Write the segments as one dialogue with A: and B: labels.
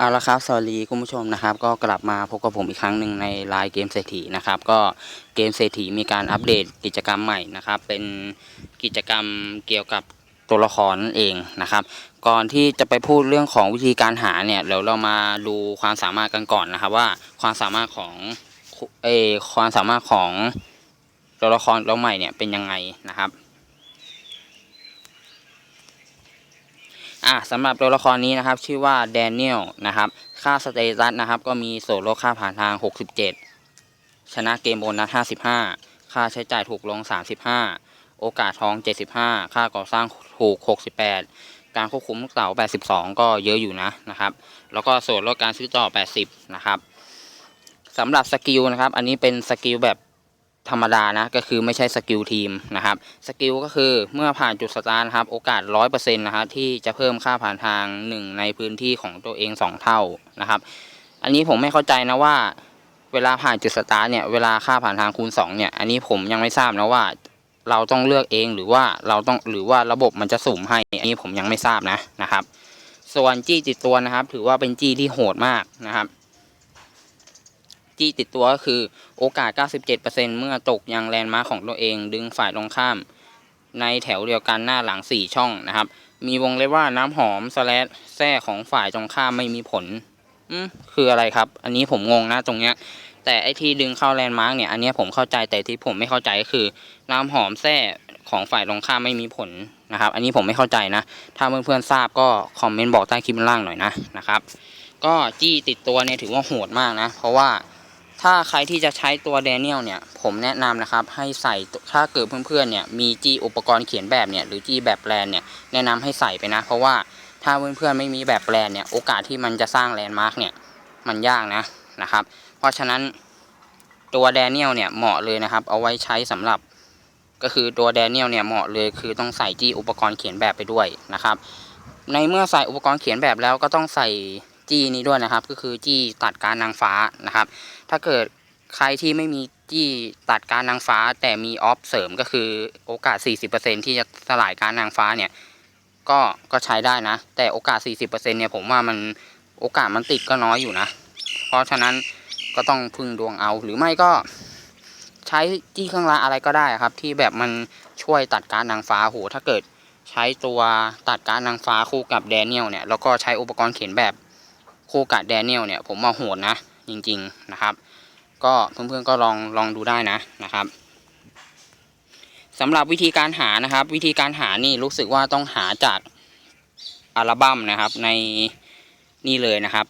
A: เอาละครับสวัสดีคุณผู้ชมนะครับ ก็กลับมาพบกับผมอีกครั้งหนึ่งในไลน์เกมเศรษฐีนะครับ ก็เกมเศรษฐีมีการอัปเดตกิจกรรมใหม่นะครับ เป็นกิจกรรมเกี่ยวกับตัวละครนั่นเองนะครับ ก่อนที่จะไปพูดเรื่องของวิธีการหาเนี่ยเดี๋ยวเรามาดูความสามารถกันก่อนนะครับ ว่าความสามารถของเออความสามารถของตัวละครเราใหม่เนี่ยเป็นยังไงนะครับ อะสำหรับตัวละครนี้นะครับ ชื่อว่าแดเนียลนะครับ ค่าสเตตัสนะครับ ก็มีโซโลค่าผ่านทาง 67 ชนะเกมโบนัส55 ค่าใช้จ่ายถูกลง 35 โอกาสทอง 75 ค่าก่อสร้างถูก 68 การควบคุมลูกเต๋า82 ก็เยอะอยู่นะนะครับ แล้วก็ส่วนลดการซื้อต่อ 80 นะครับสำหรับสกิลนะครับ อันนี้เป็นสกิลแบบ ธรรมดานะก็คือไม่ใช่สกิลทีมนะครับสกิลก็คือเมื่อผ่านจุดสตาร์ทนะครับโอกาส 100%นะครับที่จะเพิ่มค่าผ่านทาง 1 ในพื้นที่ของตัวเอง 2 เท่านะครับอันนี้ผมไม่เข้าใจนะว่า เวลาผ่านจุดสตาร์ทเนี่ยเวลาค่าผ่านทางคูณ2เนี่ยอันนี้ผมยังไม่ทราบนะว่าเราต้องเลือกเองหรือว่าเราต้องหรือว่าระบบมันจะสุ่มให้อันนี้ผมยังไม่ทราบนะนะครับ ส่วนจี้ติดตัวนะครับ ถือว่าเป็นจี้ที่โหดมากนะครับ จี้ติดตัวก็คือโอกาส 97%เมื่อตกยังแลนด์มาร์คของตัวเอง ดึงฝ่ายตรงข้าม ในแถวเดียวกันหน้าหลัง 4 ช่องนะครับ มีวงเล็บว่าน้ำหอมสแลดแท้ของฝ่ายตรงข้ามไม่มีผลอืมคืออะไรครับ อันนี้ผมงงนะตรงเนี้ย แต่ไอที่ดึงเข้าแลนด์มาร์กเนี่ย อันนี้ผมเข้าใจแต่ที่ผมไม่เข้าใจก็คือ น้ำหอมแท้ของฝ่ายตรงข้ามไม่มีผลนะครับ อันนี้ผมไม่เข้าใจนะ ถ้าเพื่อนๆทราบก็คอมเมนต์บอกใต้คลิปล่างหน่อยนะนะครับ ก็จี้ติดตัวเนี่ยถือว่าโหดมากนะ เพราะว่า ถ้าใครที่จะใช้ตัวแดเนียลเนี่ย ผมแนะนำนะครับ ให้ใส่ถ้าเกิดเพื่อนๆเนี่ยมีจีอุปกรณ์เขียนแบบเนี่ยหรือจีแบบแปลนเนี่ยแนะนำให้ใส่ไปนะ เพราะว่าถ้าเพื่อนๆไม่มีแบบแปลนเนี่ยโอกาสที่มันจะสร้างแลนด์มาร์กเนี่ยมันยากนะนะครับ เพราะฉะนั้นตัวแดเนียลเนี่ยเหมาะเลยนะครับ เอาไว้ใช้สำหรับก็คือตัวแดเนียลเนี่ยเหมาะเลยคือต้องใส่จีอุปกรณ์เขียนแบบไปด้วยนะครับ ในเมื่อใส่อุปกรณ์เขียนแบบแล้วก็ต้องใส่ จี้นี้ด้วยนะครับ ก็คือจี้ตัดการนางฟ้านะครับ ถ้าเกิดใครที่ไม่มีจี้ตัดการนางฟ้า แต่มีออฟเสริมก็คือโอกาส 40%ที่จะสลายการนางฟ้าเนี่ยก็ก็ใช้ได้นะ แต่โอกาส 40%เนี่ยผมว่ามันโอกาสมันติดก็น้อยอยู่นะ เพราะฉะนั้นก็ต้องพึ่งดวงเอาหรือไม่ก็ใช้จี้เครื่องรางอะไรก็ได้ครับ ที่แบบมันช่วยตัดการนางฟ้าโหถ้าเกิดใช้ตัวตัดการนางฟ้าคู่กับแดเนียลเนี่ยแล้วก็ใช้อุปกรณ์เขียนแบบ คู่กับแดเนียลเนี่ยผมมาโหดนะ จริงๆนะครับ ก็เพื่อนๆก็ลองลองดูได้นะนะครับสำหรับวิธีการหานะครับ วิธีการหานี่รู้สึกว่าต้องหาจากอัลบั้มนะครับในนี่เลยนะครับ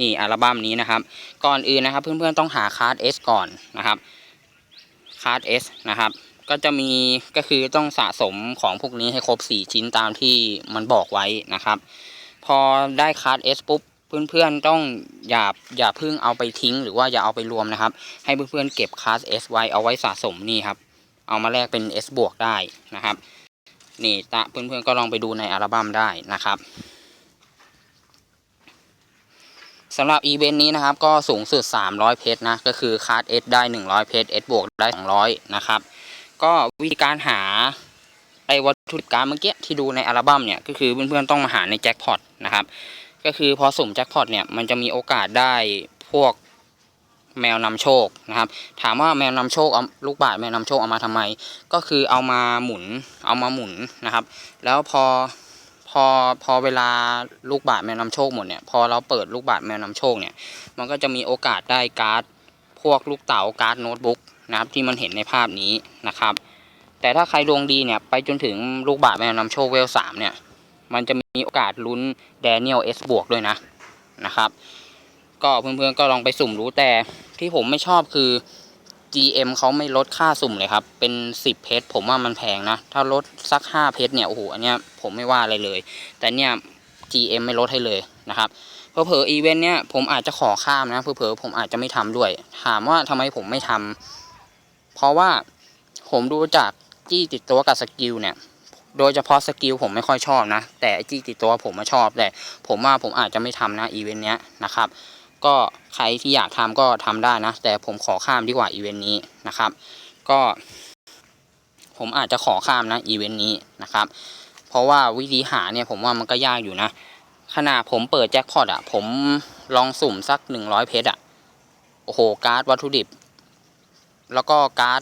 A: นี่อัลบั้มนี้นะครับ ก่อนอื่นนะครับเพื่อนๆต้องหาคาร์ด S ก่อนนะครับคาร์ด S นะครับ ก็จะมีก็คือต้องสะสมของพวกนี้ให้ครบ 4 ชิ้นตามที่มันบอกไว้นะครับ พอได้คาร์ด S ปุ๊บเพื่อนๆต้องอย่าอย่าเพิ่งเอาไปทิ้ง หรือว่าอย่าเอาไปรวมนะครับ ให้เพื่อนๆเก็บคลาสไว้เอาไว้สะสมนี่ครับ เอามาแลกเป็น S บวกได้นะครับ นี่ตะเพื่อนๆก็ลองไปดูในอัลบั้มได้นะครับสำหรับอีเวนต์นี้นะครับก็สูงสุด 300 เพชรนะ ก็คือคาร์ด S ได้ 100 เพชร S บวกได้ 200 นะครับ ก็วิธีการหา อ้วัตถุดิบการเมื่อกี้ที่ดูในอัลบั้มเนี่ยก็คือเพื่อนๆต้องมาหาในแจ็คพอตนะครับ ก็คือพอสุ่มแจ็คพอตเนี่ยมันจะมีโอกาสได้พวกแมวนำโชคนะครับ ถามว่าแมวนำโชคเอาลูกบาศก์แมวนำโชคเอามาทำไม ก็คือเอามาหมุนเอามาหมุนนะครับ แล้วพอพอพอเวลาลูกบาศก์แมวนำโชคหมดเนี่ยพอเราเปิดลูกบาศก์แมวนำโชคเนี่ยมันก็จะมีโอกาสได้การ์ดพวกลูกเต๋าการ์ดโน้ตบุ๊กนะครับที่มันเห็นในภาพนี้นะครับ แต่ถ้าใครดวงดีเนี่ยไปจนถึงลูกบาศก์แมวนำโชคเวลสามเนี่ย มันจะมีโอกาสลุ้นแดเนียลเอสบวกด้วยนะนะครับ ก็เพื่อนๆก็ลองไปสุ่มรู้แต่ที่ผมไม่ชอบคือ GM เขาไม่ลดค่าสุ่มเลยครับ เป็น 10 เพชรผมว่ามันแพงนะ ถ้าลดสัก 5 เพชรเนี่ย โอ้โห อันเนี้ยผมไม่ว่าอะไรเลย แต่เนี่ย GM ไม่ลดให้เลยนะครับเผลอๆอีเวนต์เนี้ยผมอาจจะขอข้ามนะเผลอๆผมอาจจะไม่ทำด้วย ถามว่าทำไมผมไม่ทำเพราะว่าผมดูจาก จี้ติดตัวกับสกิลเนี่ยโดยเฉพาะสกิลผมไม่ค่อยชอบนะ แต่จี้ติดตัวผมมาชอบแต่ผมว่าผมอาจจะไม่ทำนะอีเวนต์เนี้ยนะครับ ก็ใครที่อยากทำก็ทำได้นะ แต่ผมขอข้ามดีกว่าอีเวนต์นี้นะครับ ก็ ผมอาจจะขอข้ามนะอีเวนต์นี้นะครับ เพราะว่าวิธีหาเนี่ยผมว่ามันก็ยากอยู่นะขณะผมเปิดแจ็คพอตอะ ผมลองสุ่มสักหนึ่งร้อยเพชรอะ โอ้โห การ์ดวัตถุดิบ แล้วก็การ์ด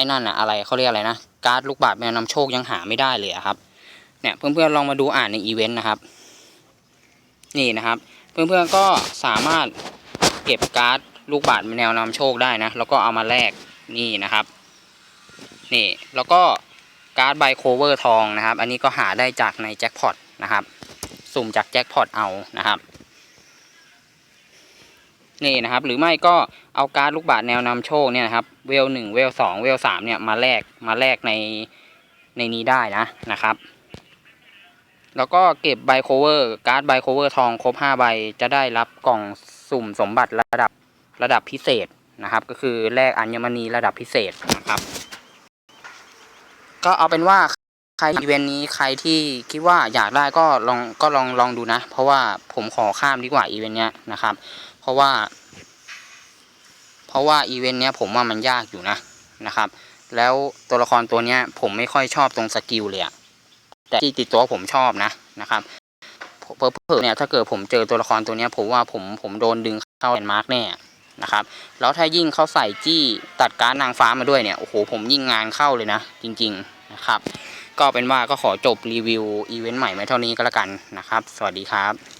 A: อ้นั่นอะอะไรเขาเรียกอะไรนะการ์ดลูกบาศก์แมวนำโชคยังหาไม่ได้เลยอะครับเนี่ยเพื่อนๆลองมาดูอ่านในอีเวนต์นะครับ นี่นะครับ เพื่อนๆก็สามารถเก็บการ์ดลูกบาศก์แนวนำโชคได้นะ แล้วก็เอามาแลกนี่นะครับ นี่แล้วก็การ์ดไบโคเวอร์ทองนะครับ อันนี้ก็หาได้จากในแจ็คพอตนะครับ สุ่มจากแจ็คพอตเอานะครับ นี่นะครับ หรือไม่ก็เอาการ์ดลูกบาศก์แนวนำโชคเนี่ยนะครับ เวลหนึ่งเวลสองเวลสามเนี่ยมาแลกมาแลกในในนี้ได้นะนะครับ แล้วก็เก็บไบโคเวอร์การ์ดไบโคเวอร์ทองครบ5ใบจะได้รับกล่องสุ่มสมบัติระดับระดับพิเศษนะครับ ก็คือแลกอัญมณีระดับพิเศษนะครับ ก็เอาเป็นว่าใครอีเวนต์นี้ใครที่คิดว่าอยากได้ก็ลองก็ลองลองดูนะ เพราะว่าผมขอข้ามดีกว่าอีเวนต์เนี้ยนะครับ เพราะว่า เพราะว่าอีเวนต์เนี้ยผมว่ามันยากอยู่นะนะครับ แล้วตัวละครตัวเนี้ยผมไม่ค่อยชอบตรงสกิลเลยอะแต่ที่ติดตัวผมชอบนะนะครับเพอเพอเนี่ยถ้าเกิดผมเจอตัวละครตัวเนี้ยผมว่าผมผมโดนดึงเข้าแอนมาร์กแน่นะครับแล้วถ้ายิ่งเขาใส่จี้ตัดการนางฟ้ามาด้วยเนี่ยโอ้โหผมยิ่งงานเข้าเลยนะ จริง ๆนะครับ ก็เป็นว่าก็ขอจบรีวิวอีเวนต์ใหม่ไว้เท่านี้ก็แล้วกันนะครับ สวัสดีครับ